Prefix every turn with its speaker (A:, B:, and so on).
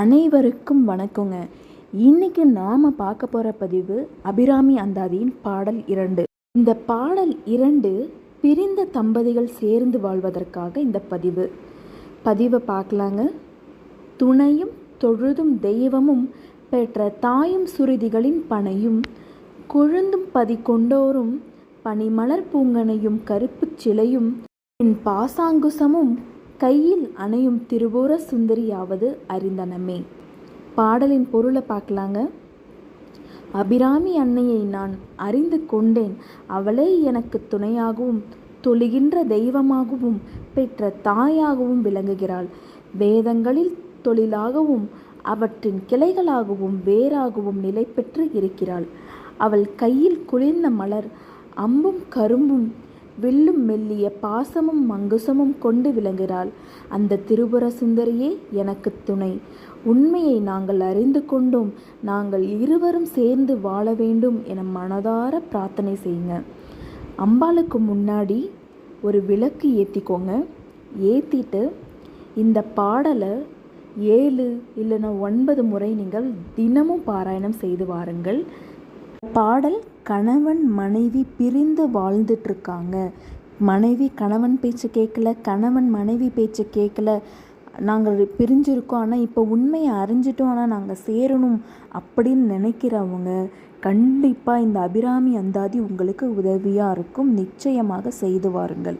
A: அனைவருக்கும் வணக்கங்க. இன்னைக்கு நாம் பார்க்க போகிற பதிவு அபிராமி அந்தாதியின் பாடல் இரண்டு. இந்த பாடல் இரண்டு பிரிந்த தம்பதிகள் சேர்ந்து வாழ்வதற்காக இந்த பதிவு. பதிவை பார்க்கலாங்க. துணையும் தொழுதும் தெய்வமும் பெற்ற தாயும் சுருதிகளின் பனையும் கொழுந்தும் பதி கொண்டோரும் பனிமலர் பூங்கனையும் கருப்புச் சிலையும் என் பாசாங்குசமும் கையில் அணையும் திருபுர சுந்தரியாவது அறிந்தனமே. பாடலின் பொருளை பார்க்கலாங்க. அபிராமி அன்னையை நான் அறிந்து கொண்டேன். அவளே எனக்கு துணையாகவும் தொழுகின்ற தெய்வமாகவும் பெற்ற தாயாகவும் விளங்குகிறாள். வேதங்களில் தொழிலாகவும் அவற்றின் கிளைகளாகவும் வேறாகவும் நிலை பெற்று இருக்கிறாள். அவள் கையில் குளிர்ந்த மலர் அம்பும் கரும்பும் வில்லும் மெல்லிய பாசமும் மங்குசமும் கொண்டு விளங்குகிறாள். அந்த திரிபுர சுந்தரியே எனக்கு துணை. உண்மையை நாங்கள் அறிந்து கொண்டோம். நாங்கள் இருவரும் சேர்ந்து வாழ வேண்டும் என மனதார பிரார்த்தனை செய்யுங்க. அம்பாளுக்கு முன்னாடி ஒரு விளக்கு ஏற்றிக்கோங்க ஏற்றிட்டு இந்த பாடலை ஏழு இல்லைன்னா ஒன்பது முறை நீங்கள் தினமும் பாராயணம் செய்து வாருங்கள். பாடல் கணவன் மனைவி பிரிந்து வாழ்ந்துட்டுருக்காங்க. மனைவி கணவன் பேச்சு கேட்கல கணவன் மனைவி பேச்சு கேட்கல நாங்கள் பிரிஞ்சிருக்கோம் ஆனால் இப்போ உண்மையை அறிஞ்சிட்டோம் ஆனால் நாங்கள் சேரணும் அப்படின்னு நினைக்கிறவங்க கண்டிப்பாக இந்த அபிராமி அந்தாதி உங்களுக்கு உதவியாக இருக்கும். நிச்சயமாக செய்து வாருங்கள்.